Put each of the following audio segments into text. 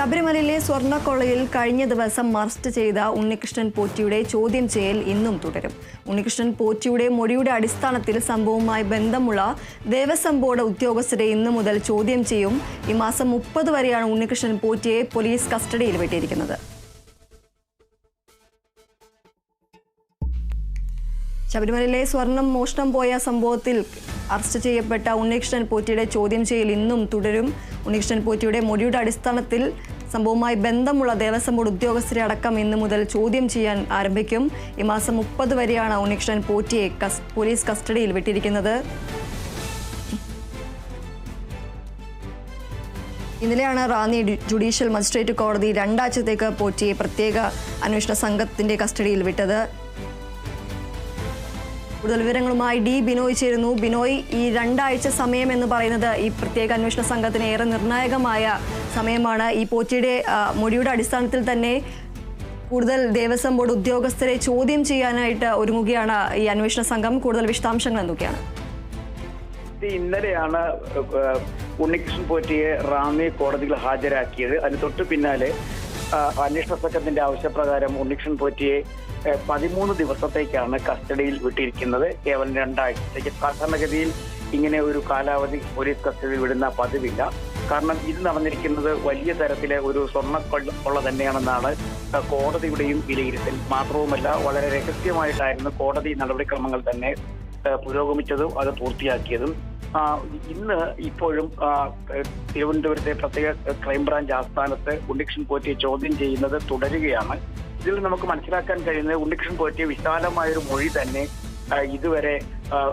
ശബരിമലയിലെ സ്വർണക്കൊള്ളയിൽ കഴിഞ്ഞ ദിവസം അറസ്റ്റ് ചെയ്ത ഉണ്ണികൃഷ്ണൻ പോറ്റിയുടെ ചോദ്യം ചെയ്യൽ ഇന്നും തുടരും. ഉണ്ണികൃഷ്ണൻ പോറ്റിയുടെ മൊഴിയുടെ അടിസ്ഥാനത്തിൽ സംഭവവുമായി ബന്ധമുള്ള ദേവസ്വം ബോർഡ് ഉദ്യോഗസ്ഥരെ ഇന്നു മുതൽ ചോദ്യം ചെയ്യും. ഈ മാസം മുപ്പത് വരെയാണ് ഉണ്ണികൃഷ്ണൻ പോറ്റിയെ പോലീസ് കസ്റ്റഡിയിൽ വിട്ടിരിക്കുന്നത് ശബരിമലയിലെ സ്വർണം മോഷണം പോയ സംഭവത്തിൽ അറസ്റ്റ് ചെയ്യപ്പെട്ട ഉണ്ണികൃഷ്ണൻ പോറ്റിയുടെ ചോദ്യം ചെയ്യൽ ഇന്നും തുടരും. ഉണ്ണികൃഷ്ണൻ പോറ്റിയുടെ മൊഴിയുടെ അടിസ്ഥാനത്തിൽ സംഭവവുമായി ബന്ധമുള്ള ദേവസ്വം ബോർഡ് ഉദ്യോഗസ്ഥരെ അടക്കം ഇന്നു മുതൽ ചോദ്യം ചെയ്യാൻ ആരംഭിക്കും. ഈ മാസം മുപ്പത് വരെയാണ് ഉണ്ണികൃഷ്ണൻ പോറ്റിയെ പോലീസ് കസ്റ്റഡിയിൽ വിട്ടിരിക്കുന്നത്. ഇന്നലെയാണ് റാന്നി ജുഡീഷ്യൽ മജിസ്ട്രേറ്റ് കോടതി രണ്ടാഴ്ചത്തേക്ക് പോറ്റിയെ പ്രത്യേക അന്വേഷണ സംഘത്തിന്റെ കസ്റ്റഡിയിൽ വിട്ടത്. കൂടുതൽ വിവരങ്ങളുമായി ഡി ബിനോയ് ചേരുന്നു. ബിനോയ് ഈ രണ്ടാഴ്ച സമയം എന്ന് പറയുന്നത് ഈ പ്രത്യേക അന്വേഷണ സംഘത്തിന് ഏറെ നിർണായകമായ സമയമാണ്. ഈ പോറ്റിയുടെ മൊഴിയുടെ അടിസ്ഥാനത്തിൽ തന്നെ കൂടുതൽ ദേവസ്വം ബോർഡ് ഉദ്യോഗസ്ഥരെ ചോദ്യം ചെയ്യാനായിട്ട് ഒരുങ്ങുകയാണ് ഈ അന്വേഷണ സംഘം. കൂടുതൽ വിശദാംശങ്ങൾ എന്തൊക്കെയാണ്? ഇന്നലെയാണ് ഉണ്ണികൃഷ്ണൻ പോറ്റിയെ റാമി കോടതിയിൽ ഹാജരാക്കിയത്. അതിന് തൊട്ട് പിന്നാലെ അന്വേഷണ സംഘത്തിന്റെ ആവശ്യപ്രകാരം ഉണ്ണികൃഷ്ണൻ പോറ്റിയെ പതിമൂന്ന് ദിവസത്തേക്കാണ് കസ്റ്റഡിയിൽ വിട്ടിരിക്കുന്നത്. കേവലം രണ്ടാഴ്ചത്തേക്ക്. സാധാരണഗതിയിൽ ഇങ്ങനെ ഒരു കാലാവധി പോലീസ് കസ്റ്റഡിയിൽ വിടുന്ന പതിവില്ല. കാരണം ഇത് നടന്നിരിക്കുന്നത് വലിയ തരത്തിലെ ഒരു സ്വർണ കൊള്ള തന്നെയാണെന്നാണ് കോടതിയുടെയും വിലയിരുത്തൽ. മാത്രവുമല്ല വളരെ രഹസ്യമായിട്ടായിരുന്നു കോടതി നടപടിക്രമങ്ങൾ തന്നെ പുരോഗമിച്ചതും അത് പൂർത്തിയാക്കിയതും. ഇന്ന് ഇപ്പോഴും തിരുവനന്തപുരത്തെ പ്രത്യേക ക്രൈംബ്രാഞ്ച് ആസ്ഥാനത്ത് ഉണ്ണികൃഷ്ണൻ പോറ്റിയെ ചോദ്യം ചെയ്യുന്നത് തുടരുകയാണ്. ഇതിൽ നമുക്ക് മനസ്സിലാക്കാൻ കഴിയുന്നത് ഉണ്ണികൃഷ്ണൻ പോറ്റിയെ വിശാലമായൊരു മൊഴി തന്നെ ഇതുവരെ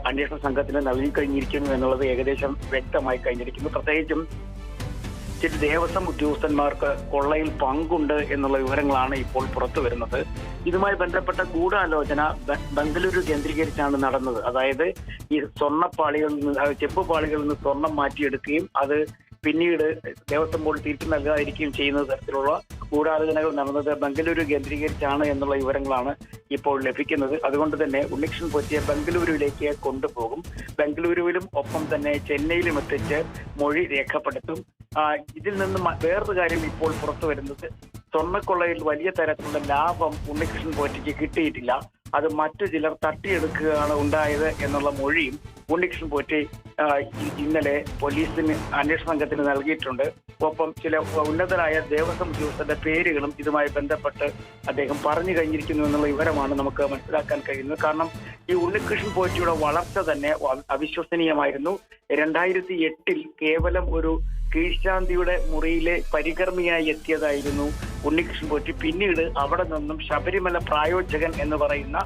അന്വേഷണ സംഘത്തിന് നൽകി കഴിഞ്ഞിരിക്കുന്നു എന്നുള്ളത് ഏകദേശം വ്യക്തമായി കഴിഞ്ഞിരിക്കുന്നു. പ്രത്യേകിച്ചും ചില ദേവസ്വം ഉദ്യോഗസ്ഥന്മാർക്ക് കൊള്ളയിൽ പങ്കുണ്ട് എന്നുള്ള വിവരങ്ങളാണ് ഇപ്പോൾ പുറത്തു വരുന്നത്. ഇതുമായി ബന്ധപ്പെട്ട ഗൂഢാലോചന ബംഗളൂരു കേന്ദ്രീകരിച്ചാണ് നടന്നത്. അതായത് ഈ സ്വർണപ്പാളികളിൽ നിന്ന് ചെപ്പ് പാളികളിൽ നിന്ന് സ്വർണം മാറ്റിയെടുക്കുകയും അത് പിന്നീട് ദേവസ്വം ബോർഡ് തിരിച്ചു നൽകാതിരിക്കുകയും ചെയ്യുന്ന തരത്തിലുള്ള ഗൂഢാലോചനകൾ നടന്നത് ബംഗളൂരു കേന്ദ്രീകരിച്ചാണ് എന്നുള്ള വിവരങ്ങളാണ് ഇപ്പോൾ ലഭിക്കുന്നത്. അതുകൊണ്ട് തന്നെ ഉണ്ണികൃഷ്ണൻ പോറ്റിയെ ബംഗളൂരുവിലേക്ക് കൊണ്ടുപോകും. ബംഗളൂരുവിലും ഒപ്പം തന്നെ ചെന്നൈയിലും എത്തിച്ച് മൊഴി രേഖപ്പെടുത്തും. ഇതിൽ നിന്ന് വേറൊരു കാര്യം ഇപ്പോൾ പുറത്തു വരുന്നത്. സ്വർണക്കൊള്ളയിൽ വലിയ തരത്തിലുള്ള ലാഭം ഉണ്ണികൃഷ്ണൻ പോറ്റിക്ക് കിട്ടിയിട്ടില്ല. അത് മറ്റു ചിലർ തട്ടിയെടുക്കുകയാണ് ഉണ്ടായത് എന്നുള്ള മൊഴിയും ഉണ്ണികൃഷ്ണൻ പോറ്റി ഇന്നലെ പോലീസിന് അന്വേഷണ സംഘത്തിന് നൽകിയിട്ടുണ്ട്. ഒപ്പം ചില ഉന്നതരായ ദേവസ്വം ഉദ്യോഗസ്ഥരുടെ പേരുകളും ഇതുമായി ബന്ധപ്പെട്ട് അദ്ദേഹം പറഞ്ഞു കഴിഞ്ഞിരിക്കുന്നു എന്നുള്ള വിവരമാണ് നമുക്ക് മനസ്സിലാക്കാൻ കഴിയുന്നത്. കാരണം ഈ ഉണ്ണികൃഷ്ണൻ പോറ്റിയുടെ വളർച്ച തന്നെ അവിശ്വസനീയമായിരുന്നു. രണ്ടായിരത്തി എട്ടിൽ കേവലം ഒരു കീഴ്ശാന്തിയുടെ മുറിയിലെ പരികർമ്മിയായി എത്തിയതായിരുന്നു ഉണ്ണികൃഷ്ണൻ പോറ്റി. പിന്നീട് അവിടെ നിന്നും ശബരിമല പ്രായോജകൻ എന്ന് പറയുന്ന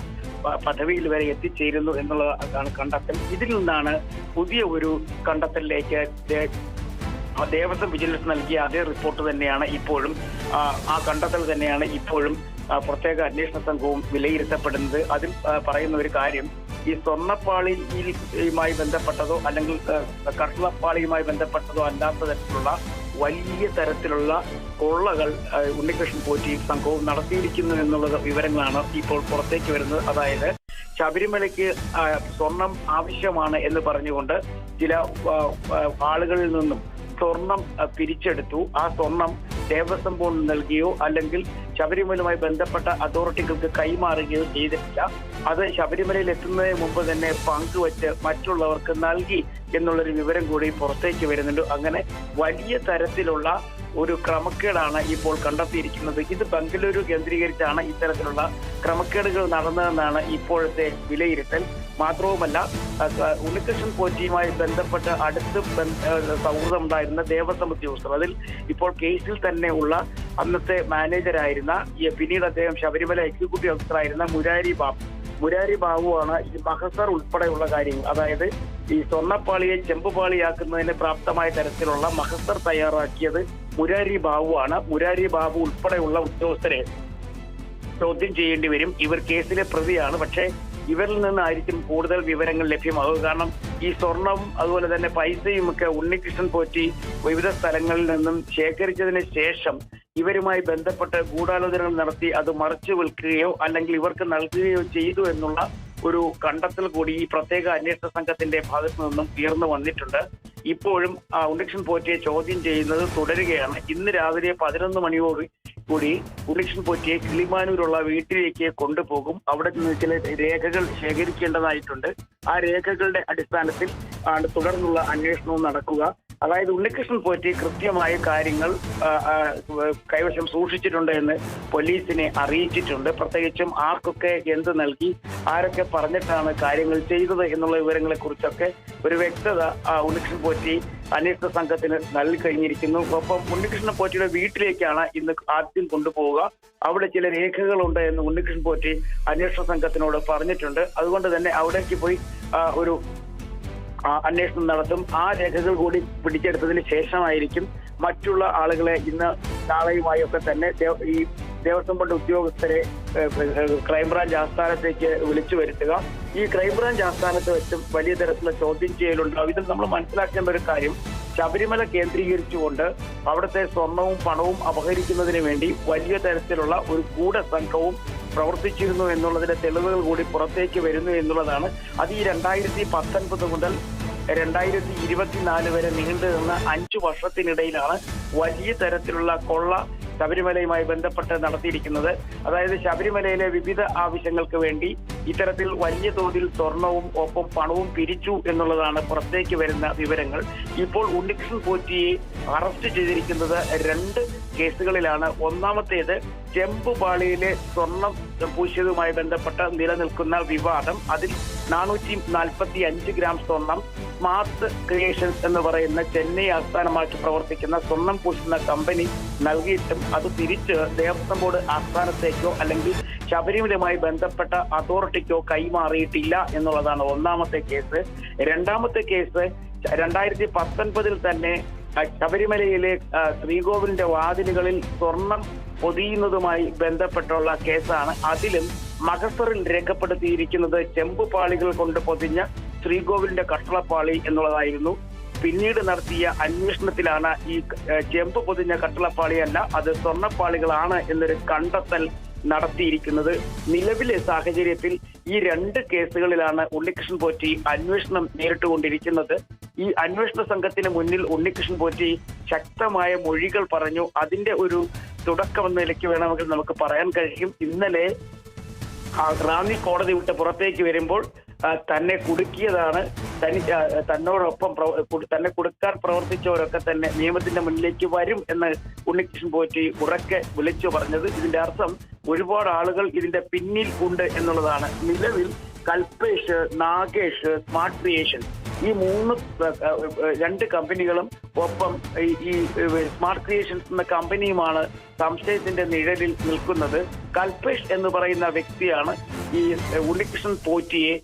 പദവിയിൽ വരെ എത്തിച്ചേരുന്നു എന്നുള്ളതാണ് കണ്ടെത്തൽ. ഇതിൽ നിന്നാണ് പുതിയ ഒരു കണ്ടെത്തലിലേക്ക് ദേവസ്വം വിജിലൻസ് നൽകിയ അതേ റിപ്പോർട്ട് തന്നെയാണ് ഇപ്പോഴും ആ കണ്ടെത്തൽ തന്നെയാണ് ഇപ്പോഴും പ്രത്യേക അന്വേഷണ സംഘവും വിലയിരുത്തപ്പെടുന്നത്. അതിൽ പറയുന്ന ഒരു കാര്യം ഈ സ്വർണപ്പാളിയുമായി ബന്ധപ്പെട്ടതോ അല്ലെങ്കിൽ കർഷകപ്പാളിയുമായി ബന്ധപ്പെട്ടതോ അല്ലാത്ത തരത്തിലുള്ള വലിയ തരത്തിലുള്ള കൊള്ളകൾ ഉണ്ണികൃഷ്ണൻ പോറ്റി സംഘവും നടത്തിയിരിക്കുന്നു എന്നുള്ള വിവരങ്ങളാണ് ഇപ്പോൾ പുറത്തേക്ക് വരുന്നത്. അതായത് ശബരിമലയ്ക്ക് സ്വർണം ആവശ്യമാണ് എന്ന് പറഞ്ഞുകൊണ്ട് ചില ആളുകളിൽ നിന്നും സ്വർണം പിരിച്ചെടുത്തു. ആ സ്വർണം ദേവസ്വം ബോർഡ് നൽകിയോ അല്ലെങ്കിൽ ശബരിമലയുമായി ബന്ധപ്പെട്ട അതോറിറ്റികൾക്ക് കൈമാറുകയോ ചെയ്തിട്ടില്ല. അത് ശബരിമലയിൽ എത്തുന്നതിന് മുമ്പ് തന്നെ പങ്കുവച്ച് മറ്റുള്ളവർക്ക് നൽകി എന്നുള്ളൊരു വിവരം കൂടി പുറത്തേക്ക് വരുന്നുണ്ട്. അങ്ങനെ വലിയ തരത്തിലുള്ള ഒരു ക്രമക്കേടാണ് ഇപ്പോൾ കണ്ടെത്തിയിരിക്കുന്നത്. ഇത് ബംഗളൂരു കേന്ദ്രീകരിച്ചാണ് ഇത്തരത്തിലുള്ള ക്രമക്കേടുകൾ നടന്നതെന്നാണ് ഇപ്പോഴത്തെ വിലയിരുത്തൽ. മാത്രവുമല്ല ഉണ്ണികൃഷ്ണൻ പോറ്റിയുമായി ബന്ധപ്പെട്ട് അടുത്ത് സൗഹൃദമുണ്ടായിരുന്ന ദേവസ്വം ഉദ്യോഗസ്ഥർ. അതിൽ ഇപ്പോൾ കേസിൽ തന്നെ ഉള്ള അന്നത്തെ മാനേജരായിരുന്ന ഈ പിന്നീട് അദ്ദേഹം ശബരിമല എക്സിക്യൂട്ടീവ് ഓഫീസറായിരുന്ന മുരാരി ബാബു. മുരാരി ബാബുവാണ് ഈ മഹസർ ഉൾപ്പെടെയുള്ള കാര്യങ്ങൾ. അതായത് ഈ സ്വർണപ്പാളിയെ ചെമ്പുപാളിയാക്കുന്നതിന് പ്രാപ്തമായ തരത്തിലുള്ള മഹസർ തയ്യാറാക്കിയത് മുരാരി ബാബുവാണ് മുരാരി ബാബു ഉൾപ്പെടെയുള്ള ഉദ്യോഗസ്ഥരെ ചോദ്യം ചെയ്യേണ്ടി വരും. ഇവർ കേസിലെ പ്രതിയാണ്. പക്ഷേ ഇവരിൽ നിന്നായിരിക്കും കൂടുതൽ വിവരങ്ങൾ ലഭ്യമാകുക. കാരണം ഈ സ്വർണം അതുപോലെ തന്നെ പൈസയും ഒക്കെ ഉണ്ണികൃഷ്ണൻ പോറ്റി വിവിധ സ്ഥലങ്ങളിൽ നിന്നും ശേഖരിച്ചതിന് ശേഷം ഇവരുമായി ബന്ധപ്പെട്ട് ഗൂഢാലോചനകൾ നടത്തി അത് മറച്ചു വിൽക്കുകയോ അല്ലെങ്കിൽ ഇവർക്ക് നൽകുകയോ ചെയ്തു എന്നുള്ള ഒരു കണ്ടെത്തൽ കൂടി ഈ പ്രത്യേക അന്വേഷണ സംഘത്തിന്റെ ഭാഗത്തു നിന്നും ഉയർന്നു വന്നിട്ടുണ്ട്. ഇപ്പോഴും ഉണ്ണികൃഷ്ണൻ പോറ്റിയെ ചോദ്യം ചെയ്യുന്നത് തുടരുകയാണ്. ഇന്ന് രാവിലെ പതിനൊന്ന് മണിയോട് കൂടി ഉണ്ണികൃഷ്ണൻ പോറ്റിയെ കിളിമാനൂരുള്ള വീട്ടിലേക്ക് കൊണ്ടുപോകും. അവിടെ നിന്ന് ചില രേഖകൾ ശേഖരിക്കേണ്ടതായിട്ടുണ്ട്. ആ രേഖകളുടെ അടിസ്ഥാനത്തിൽ ആണ് തുടർന്നുള്ള അന്വേഷണവും നടക്കുക. അതായത് ഉണ്ണികൃഷ്ണൻ പോറ്റി കൃത്യമായ കാര്യങ്ങൾ കൈവശം സൂക്ഷിച്ചിട്ടുണ്ട് എന്ന് പോലീസിനെ അറിയിച്ചിട്ടുണ്ട്. പ്രത്യേകിച്ചും ആർക്കൊക്കെ എന്ത് നൽകി ആരൊക്കെ പറഞ്ഞിട്ടാണ് കാര്യങ്ങൾ ചെയ്തത് എന്നുള്ള വിവരങ്ങളെ കുറിച്ചൊക്കെ ഒരു വ്യക്തത ഉണ്ണികൃഷ്ണൻ പോറ്റി അന്വേഷണ സംഘത്തിന് നൽകി കഴിഞ്ഞിരിക്കുന്നു. ഒപ്പം ഉണ്ണികൃഷ്ണൻ പോറ്റിയുടെ വീട്ടിലേക്കാണ് ഇന്ന് ആദ്യം കൊണ്ടുപോവുക. അവിടെ ചില രേഖകളുണ്ട് എന്ന് ഉണ്ണികൃഷ്ണൻ പോറ്റി അന്വേഷണ സംഘത്തിനോട് പറഞ്ഞിട്ടുണ്ട്. അതുകൊണ്ട് തന്നെ അവിടേക്ക് പോയി ഒരു അന്വേഷണം നടത്തും. ആ രേഖകൾ കൂടി പിടിച്ചെടുത്തതിന് ശേഷമായിരിക്കും മറ്റുള്ള ആളുകളെ ഇന്ന് നാളെയുമായി ഒക്കെ തന്നെ ഈ ദേവസ്വം ബോർഡ് ഉദ്യോഗസ്ഥരെ ക്രൈംബ്രാഞ്ച് ആസ്ഥാനത്തേക്ക് വിളിച്ചു വരുത്തുക. ഈ ക്രൈംബ്രാഞ്ച് ആസ്ഥാനത്ത് വെച്ചും വലിയ തരത്തിലുള്ള ചോദ്യം ചെയ്യലുണ്ടാവും. ഇതിൽ നമ്മൾ മനസ്സിലാക്കേണ്ട ഒരു കാര്യം ശബരിമല കേന്ദ്രീകരിച്ചുകൊണ്ട് അവിടുത്തെ സ്വർണവും പണവും അപഹരിക്കുന്നതിന് വേണ്ടി വലിയ തരത്തിലുള്ള ഒരു ഗൂഢസംഘവും പ്രവർത്തിച്ചിരുന്നു എന്നുള്ളതിന്റെ തെളിവുകൾ കൂടി പുറത്തേക്ക് വരുന്നു എന്നുള്ളതാണ്. അത് ഈ രണ്ടായിരത്തി പത്തൊൻപത് മുതൽ രണ്ടായിരത്തി ഇരുപത്തിനാല് വരെ നീണ്ടു നിന്ന അഞ്ചു വർഷത്തിനിടയിലാണ് വലിയ തരത്തിലുള്ള കൊള്ള ശബരിമലയുമായി ബന്ധപ്പെട്ട് നടത്തിയിരിക്കുന്നത്. അതായത് ശബരിമലയിലെ വിവിധ ആവശ്യങ്ങൾക്ക് വേണ്ടി ഇത്തരത്തിൽ വലിയ തോതിൽ സ്വർണവും ഒപ്പം പണവും പിരിച്ചു എന്നുള്ളതാണ് പുറത്തേക്ക് വരുന്ന വിവരങ്ങൾ. ഇപ്പോൾ ഉണ്ണികൃഷ്ണൻ പോറ്റിയെ അറസ്റ്റ് ചെയ്തിരിക്കുന്നത് രണ്ട് കേസുകളിലാണ്. ഒന്നാമത്തേത് ചെമ്പുപാളിയിലെ സ്വർണം പൂശിയതുമായി ബന്ധപ്പെട്ട നിലനിൽക്കുന്ന വിവാദം. അതിൽ നാനൂറ്റി നാൽപ്പത്തി അഞ്ച് ഗ്രാം സ്വർണം സ്മാർട്ട് ക്രിയേഷൻസ് എന്ന് പറയുന്ന ചെന്നൈ ആസ്ഥാനമാക്കി പ്രവർത്തിക്കുന്ന സ്വർണം പൂശുന്ന കമ്പനി നൽകിയിട്ടും അത് തിരിച്ച് ദേവസ്വം ബോർഡ് ആസ്ഥാനത്തേക്കോ അല്ലെങ്കിൽ ശബരിമലയുമായി ബന്ധപ്പെട്ട അതോറിറ്റിക്കോ കൈമാറിയിട്ടില്ല എന്നുള്ളതാണ് ഒന്നാമത്തെ കേസ്. രണ്ടാമത്തെ കേസ് രണ്ടായിരത്തി പത്തൊൻപതിൽ തന്നെ ശബരിമലയിലെ ശ്രീകോവിലിന്റെ വാതിലുകളിൽ സ്വർണം പൊതിയുന്നതുമായി ബന്ധപ്പെട്ടുള്ള കേസാണ്. അതിലും മകസറിൽ രേഖപ്പെടുത്തിയിരിക്കുന്നത് ചെമ്പുപാളികൾ കൊണ്ട് പൊതിഞ്ഞ ശ്രീകോവിലിന്റെ കട്ടളപ്പാളി എന്നുള്ളതായിരുന്നു. പിന്നീട് നടത്തിയ അന്വേഷണത്തിലാണ് ഈ ചെമ്പ് പൊതിഞ്ഞ കട്ടളപ്പാളിയല്ല അത് സ്വർണപ്പാളികളാണ് എന്നൊരു കണ്ടെത്തൽ നടത്തിയിരിക്കുന്നത്. നിലവിലെ സാഹചര്യത്തിൽ ഈ രണ്ട് കേസുകളിലാണ് ഉണ്ണികൃഷ്ണൻ പോറ്റി അന്വേഷണം നേരിട്ടുകൊണ്ടിരിക്കുന്നത്. ഈ അന്വേഷണ സംഘത്തിന് മുന്നിൽ ഉണ്ണികൃഷ്ണൻ പോറ്റി ശക്തമായ മൊഴികൾ പറഞ്ഞു. അതിന്റെ ഒരു തുടക്കം എന്ന നിലയ്ക്ക് വേണമെങ്കിൽ നമുക്ക് പറയാൻ കഴിയും. ഇന്നലെ റാന്നി കോടതി വിട്ട് പുറത്തേക്ക് വരുമ്പോൾ തന്നെ കുടുക്കിയതാണ്. തനി തന്നോടൊപ്പം തന്നെ കൊടുക്കാൻ പ്രവർത്തിച്ചവരൊക്കെ തന്നെ നിയമത്തിന്റെ മുന്നിലേക്ക് വരും എന്ന് ഉണ്ണികൃഷ്ണൻ പോറ്റി ഉറക്കെ വിളിച്ചു പറഞ്ഞത്. ഇതിന്റെ അർത്ഥം ഒരുപാട് ആളുകൾ ഇതിന്റെ പിന്നിൽ ഉണ്ട് എന്നുള്ളതാണ്. നിലവിൽ കൽപേഷ് നാഗേഷ് സ്മാർട്ട് ക്രിയേഷൻ ഈ മൂന്ന് രണ്ട് കമ്പനികളും ഒപ്പം ഈ- സ്മാർട്ട് ക്രിയേഷൻസ് എന്ന കമ്പനിയുമാണ് സംശയത്തിന്റെ നിഴലിൽ നിൽക്കുന്നത്. കൽപേഷ് എന്ന് പറയുന്ന വ്യക്തിയാണ് ഈ ഉണ്ണികൃഷ്ണൻ പോറ്റിയെ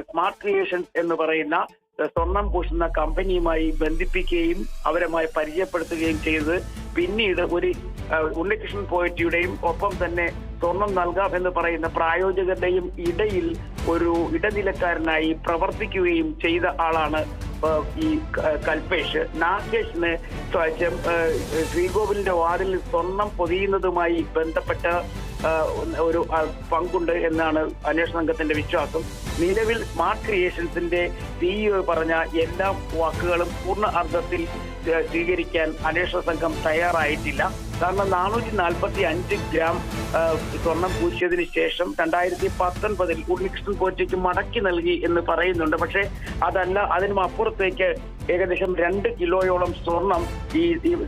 സ്മാർട്ട് ക്രിയേഷൻസ് എന്ന് പറയുന്ന സ്വർണം പൂശുന്ന കമ്പനിയുമായി ബന്ധിപ്പിക്കുകയും അവരുമായി പരിചയപ്പെടുത്തുകയും ചെയ്തത്. പിന്നീട് ഒരു ഉണ്ണികൃഷ്ണൻ പോയറ്റിയുടെയും ഒപ്പം തന്നെ സ്വർണം നൽകാം എന്ന് പറയുന്ന പ്രായോജകരുടെയും ഇടയിൽ ഒരു ഇടനിലക്കാരനായി പ്രവർത്തിക്കുകയും ചെയ്ത ആളാണ് ഈ കൽപേഷ്. നാഗേഷിന് ശ്രീകോവിലിന്റെ വാതിൽ സ്വർണം പൊതിയുന്നതുമായി ബന്ധപ്പെട്ട ഒരു പങ്കുണ്ട് എന്നാണ് അന്വേഷണ സംഘത്തിന്റെ വിശ്വാസം. നിലവിൽ സ്മാർട്ട് ക്രിയേഷൻസിന്റെ സിഇഒ പറഞ്ഞ എല്ലാ വാക്കുകളും പൂർണ അർത്ഥത്തിൽ സ്വീകരിക്കാൻ അന്വേഷണ സംഘം തയ്യാറായിട്ടില്ല. കാരണം നാനൂറ്റി നാൽപ്പത്തി അഞ്ച് ഗ്രാം സ്വർണം പൂശിയതിന് ശേഷം രണ്ടായിരത്തി പത്തൊൻപതിൽ ഉണ്ണികൃഷ്ണൻ പോറ്റയ്ക്ക് മടക്കി നൽകി എന്ന് പറയുന്നുണ്ട്. പക്ഷെ അതല്ല അതിനും അപ്പുറത്തേക്ക് ഏകദേശം രണ്ട് കിലോയോളം സ്വർണം ഈ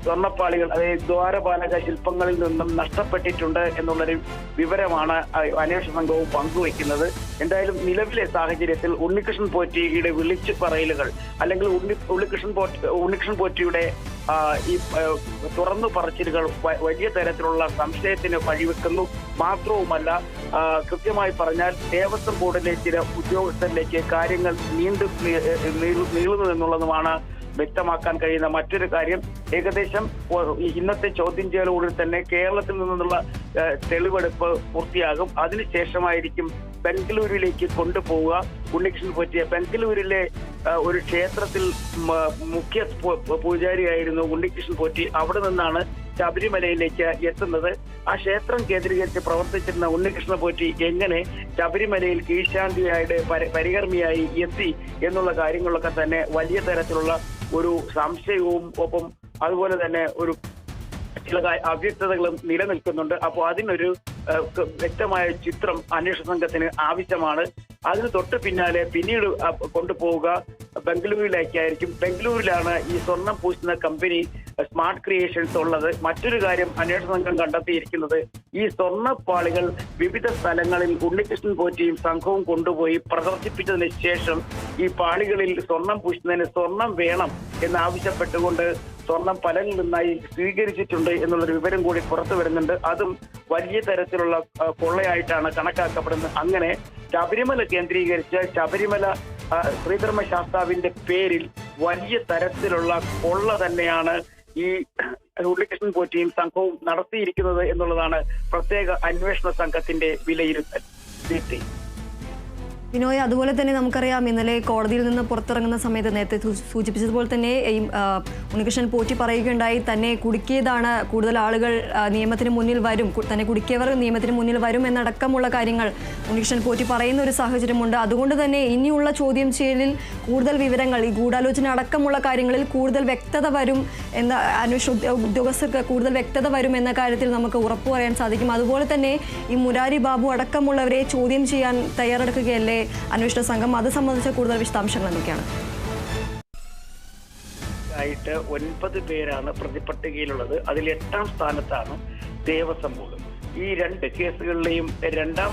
സ്വർണപ്പാളികൾ അതായത് ദ്വാരപാലക ശില്പങ്ങളിൽ നിന്നും നഷ്ടപ്പെട്ടിട്ടുണ്ട് എന്നുള്ളൊരു വിവരമാണ് അന്വേഷണ സംഘവും പങ്കുവയ്ക്കുന്നത്. എന്തായാലും നിലവിലെ സാഹചര്യത്തിൽ ഉണ്ണികൃഷ്ണൻ പോറ്റിയുടെ വിളിച്ചു പറയലുകൾ അല്ലെങ്കിൽ ഉണ്ണി ഉണ്ണികൃഷ്ണൻ പോറ്റി ഉണ്ണികൃഷ്ണൻ പോറ്റിയുടെ ഈ തുറന്നു പറച്ചിലുകൾ വലിയ തരത്തിലുള്ള സംശയത്തിന് വഴിവെക്കുന്നു. മാത്രവുമല്ല കൃത്യമായി പറഞ്ഞാൽ ദേവസ്വം ബോർഡിലെ ചില ഉദ്യോഗസ്ഥരിലേക്ക് കാര്യങ്ങൾ നീണ്ടു നീളുന്നു എന്നുള്ളതുമാണ് വ്യക്തമാക്കാൻ കഴിയുന്ന മറ്റൊരു കാര്യം ഏകദേശം ഇന്നത്തെ ചോദ്യം ചെയ്യലോട് തന്നെ കേരളത്തിൽ നിന്നുള്ള തെളിവെടുപ്പ് പൂർത്തിയാകും. അതിനുശേഷമായിരിക്കും ബംഗളൂരുവിലേക്ക് കൊണ്ടുപോവുക. ഉണ്ണികൃഷ്ണൻ പറ്റിയ ബംഗളൂരിലെ ഒരു ക്ഷേത്രത്തിൽ മുഖ്യ പൂജാരിയായിരുന്നു ഉണ്ണികൃഷ്ണൻ പോറ്റി. അവിടെ നിന്നാണ് ശബരിമലയിലേക്ക് എത്തുന്നത്. ആ ക്ഷേത്രം കേന്ദ്രീകരിച്ച് പ്രവർത്തിച്ചിരുന്ന ഉണ്ണികൃഷ്ണ പോറ്റി എങ്ങനെ ശബരിമലയിൽ കീഴ്ശാന്തിയായിട്ട് പരി- പരികർമ്മിയായി എത്തി എന്നുള്ള കാര്യങ്ങളൊക്കെ തന്നെ വലിയ തരത്തിലുള്ള ഒരു സംശയവും ഒപ്പം അതുപോലെ തന്നെ ഒരു ചില അവ്യക്തതകളും നിലനിൽക്കുന്നുണ്ട്. അപ്പോൾ അതിനൊരു വ്യക്തമായ ചിത്രം അന്വേഷണ സംഘത്തിന് ആവശ്യമാണ്. അതിന് തൊട്ട് പിന്നാലെ പിന്നീട് കൊണ്ടുപോവുക ബംഗളൂരുവിലേക്കായിരിക്കും ബംഗളൂരിലാണ് ഈ സ്വർണം പൂശുന്ന കമ്പനി സ്മാർട്ട് ക്രിയേഷൻസ് ഉള്ളത് മറ്റൊരു കാര്യം അന്വേഷണ സംഘം കണ്ടെത്തിയിരിക്കുന്നത്. ഈ സ്വർണപ്പാളികൾ വിവിധ സ്ഥലങ്ങളിൽ ഉണ്ണികൃഷ്ണൻ പോറ്റിയും സംഘവും കൊണ്ടുപോയി പ്രദർശിപ്പിച്ചതിന് ശേഷം ഈ പാളികളിൽ സ്വർണം പൂശുന്നതിന് സ്വർണം വേണം എന്നാവശ്യപ്പെട്ടുകൊണ്ട് സ്വർണം പലരിൽ നിന്നായി സ്വീകരിച്ചിട്ടുണ്ട് എന്നുള്ളൊരു വിവരം കൂടി പുറത്തു വരുന്നുണ്ട്. അതും വലിയ തരത്തിലുള്ള കൊള്ളയായിട്ടാണ് കണക്കാക്കപ്പെടുന്നത്. അങ്ങനെ ശബരിമല കേന്ദ്രീകരിച്ച് ശബരിമല ശ്രീധർമ്മ ശാസ്താവിന്റെ പേരിൽ വലിയ തരത്തിലുള്ള കൊള്ള തന്നെയാണ് ഈ ഉണ്ണികൃഷ്ണൻ പോറ്റിയും സംഘവും നടത്തിയിരിക്കുന്നത് എന്നുള്ളതാണ് പ്രത്യേക അന്വേഷണ സംഘത്തിന്റെ വിലയിരുത്തൽ. ബിനോയ് അതുപോലെ തന്നെ നമുക്കറിയാം ഇന്നലെ കോടതിയിൽ നിന്ന് പുറത്തിറങ്ങുന്ന സമയത്ത് നേരത്തെ സൂചിപ്പിച്ചതുപോലെ തന്നെ ഈ ഉണ്ണികൃഷ്ണൻ പോറ്റി പറയുകയുണ്ടായി തന്നെ കുടുക്കിയതാണ് കൂടുതൽ ആളുകൾ നിയമത്തിന് മുന്നിൽ വരും തന്നെ കുടുക്കിയവർ നിയമത്തിന് മുന്നിൽ വരും എന്നടക്കമുള്ള കാര്യങ്ങൾ ഉണ്ണികൃഷ്ണൻ പോറ്റി പറയുന്ന ഒരു സാഹചര്യമുണ്ട്. അതുകൊണ്ട് തന്നെ ഇനിയുള്ള ചോദ്യം ചെയ്യലിൽ കൂടുതൽ വിവരങ്ങൾ ഈ ഗൂഢാലോചന അടക്കമുള്ള കാര്യങ്ങളിൽ കൂടുതൽ വ്യക്തത വരും എന്ന അന്വേഷണ ഉദ്യോഗസ്ഥർക്ക് കൂടുതൽ വ്യക്തത വരും എന്ന കാര്യത്തിൽ നമുക്ക് ഉറപ്പു പറയാൻ സാധിക്കും. അതുപോലെ തന്നെ ഈ മുരാരി ബാബു അടക്കമുള്ളവരെ ചോദ്യം ചെയ്യാൻ തയ്യാറെടുക്കുകയല്ലേ? അന്വേഷണ സംഘം അത് സംബന്ധിച്ച കൂടുതൽ വിശദാംശങ്ങൾ എന്തൊക്കെയാണ്? ആയിട്ട് ഒൻപത് പേരാണ് പ്രതിപട്ടികയിലുള്ളത്. അതിൽ എട്ടാം സ്ഥാനത്താണ് ദേവസ്വം ബോർഡ് ഈ രണ്ട് കേസുകളിലെയും രണ്ടാം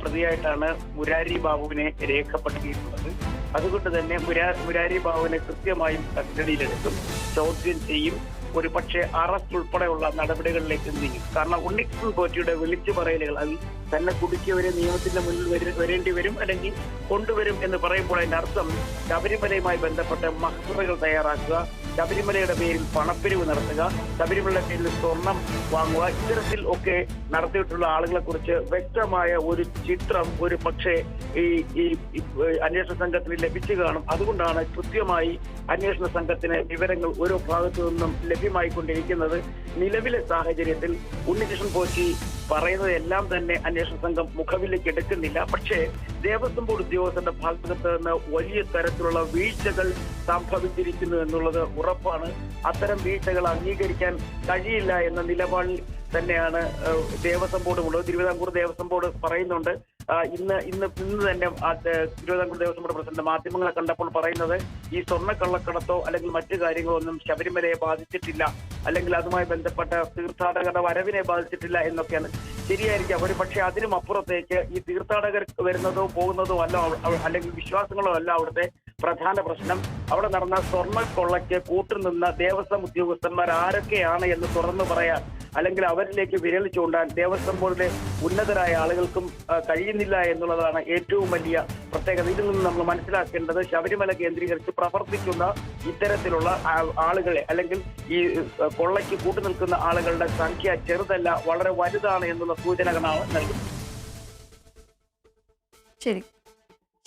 പ്രതിയായിട്ടാണ് മുരാരി ബാബുവിനെ രേഖപ്പെടുത്തിയിട്ടുള്ളത്. അതുകൊണ്ട് തന്നെ മുരാ മുരാരി ബാബുവിനെ കൃത്യമായും കസ്റ്റഡിയിലെടുക്കും ചോദ്യം ചെയ്യും ഒരു പക്ഷേ അറസ്റ്റ് ഉൾപ്പെടെയുള്ള നടപടികളിലേക്ക് നീങ്ങും കാരണം ഉണ്ണികൃഷ്ണൻ പോറ്റിയുടെ വിളിച്ചു പറയലുകൾ അതിൽ തന്നെ കുടുക്കിയവരെ നിയമത്തിന്റെ മുന്നിൽ വര- വരേണ്ടി വരും അല്ലെങ്കിൽ കൊണ്ടുവരും എന്ന് പറയുമ്പോൾ അതിന്റെ അർത്ഥം ശബരിമലയുമായി ബന്ധപ്പെട്ട മഹസറകൾ തയ്യാറാക്കുക ശബരിമലയുടെ പേരിൽ പണപ്പിരിവ് നടത്തുക ശബരിമലയുടെ പേരിൽ സ്വർണം വാങ്ങുക ഇത്തരത്തിൽ ഒക്കെ നടത്തിയിട്ടുള്ള ആളുകളെ കുറിച്ച് വ്യക്തമായ ഒരു ചിത്രം ഒരു പക്ഷേ ഈ ഈ അന്വേഷണ സംഘത്തിന് ലഭിച്ചു കാണും. അതുകൊണ്ടാണ് കൃത്യമായി അന്വേഷണ സംഘത്തിന് വിവരങ്ങൾ ഓരോ ഭാഗത്തു നിന്നും ലഭ്യമായിക്കൊണ്ടിരിക്കുന്നത്. നിലവിലെ സാഹചര്യത്തിൽ ഉണ്ണികൃഷ്ണൻ പോറ്റി പറയുന്നത് എല്ലാം തന്നെ അന്വേഷണ സംഘം മുഖവിലേക്ക് എടുക്കുന്നില്ല. പക്ഷേ ദേവസ്വം ബോർഡ് ഉദ്യോഗസ്ഥരുടെ ഭാഗത്ത് നിന്ന് വലിയ തരത്തിലുള്ള വീഴ്ചകൾ സംഭവിച്ചിരിക്കുന്നു എന്നുള്ളത് ഉറപ്പാണ്. അത്തരം വീഴ്ചകൾ അംഗീകരിക്കാൻ കഴിയില്ല എന്ന നിലപാടിൽ തന്നെയാണ് ദേവസ്വം ബോർഡ് ഉള്ളത്. തിരുവിതാംകൂർ ദേവസ്വം ബോർഡ് പറയുന്നുണ്ട്. ഇന്ന് ഇന്ന് ഇന്ന് തന്നെ തിരുവിതാംകൂർ ദേവസ്വം ബോർഡ് പ്രസിഡന്റ് മാധ്യമങ്ങളെ കണ്ടപ്പോൾ പറയുന്നത് ഈ സ്വർണക്കള്ളക്കടത്തോ അല്ലെങ്കിൽ മറ്റു കാര്യങ്ങളോ ഒന്നും ശബരിമലയെ ബാധിച്ചിട്ടില്ല. അല്ലെങ്കിൽ അതുമായി ബന്ധപ്പെട്ട തീർത്ഥാടകരുടെ വരവിനെ ബാധിച്ചിട്ടില്ല എന്നൊക്കെയാണ് ശരിയായിരിക്കാം. ഒരു പക്ഷേ അതിനും അപ്പുറത്തേക്ക് ഈ തീർത്ഥാടകർ വരുന്നതോ പോകുന്നതോ അല്ല അല്ലെങ്കിൽ വിശ്വാസങ്ങളോ അല്ല അവിടുത്തെ പ്രധാന പ്രശ്നം. അവിടെ നടന്ന സ്വർണ കൊള്ളയ്ക്ക് കൂട്ടുനിന്ന ദേവസ്വം ഉദ്യോഗസ്ഥന്മാർ ആരൊക്കെയാണ് എന്ന് തുറന്നു പറയാൻ അല്ലെങ്കിൽ അവരിലേക്ക് വിരൽ ചൂണ്ടാൻ ദേവസ്വം ബോർഡിലെ ഉന്നതരായ ആളുകൾക്കും കഴിയുന്നില്ല എന്നുള്ളതാണ് ഏറ്റവും വലിയ പ്രത്യേകത. ഇതിൽ നിന്ന് നമ്മൾ മനസ്സിലാക്കേണ്ടത് ശബരിമല കേന്ദ്രീകരിച്ച് പ്രവർത്തിക്കുന്ന ഇത്തരത്തിലുള്ള ആളുകളെ അല്ലെങ്കിൽ ഈ കൊള്ളയ്ക്ക് കൂട്ടുനിൽക്കുന്ന ആളുകളുടെ സംഖ്യ ചെറുതല്ല വളരെ വലുതാണ് എന്നുള്ള സൂചനകളാണ് നൽകുന്നത്. ശരി.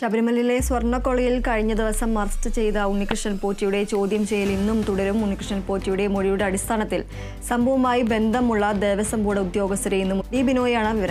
ശബരിമലയിലെ സ്വർണക്കൊളയിൽ കഴിഞ്ഞ ദിവസം അറസ്റ്റ് ചെയ്ത ഉണ്ണികൃഷ്ണൻ പോറ്റിയുടെ ചോദ്യം ചെയ്യൽ ഇന്നും തുടരും. ഉണ്ണികൃഷ്ണൻ പോറ്റിയുടെ മൊഴിയുടെ അടിസ്ഥാനത്തിൽ സംഭവവുമായി ബന്ധമുള്ള ദേവസ്വം ബോർഡ് ഉദ്യോഗസ്ഥരെ ഇന്നും ഡി ബിനോയാണ് വിവരം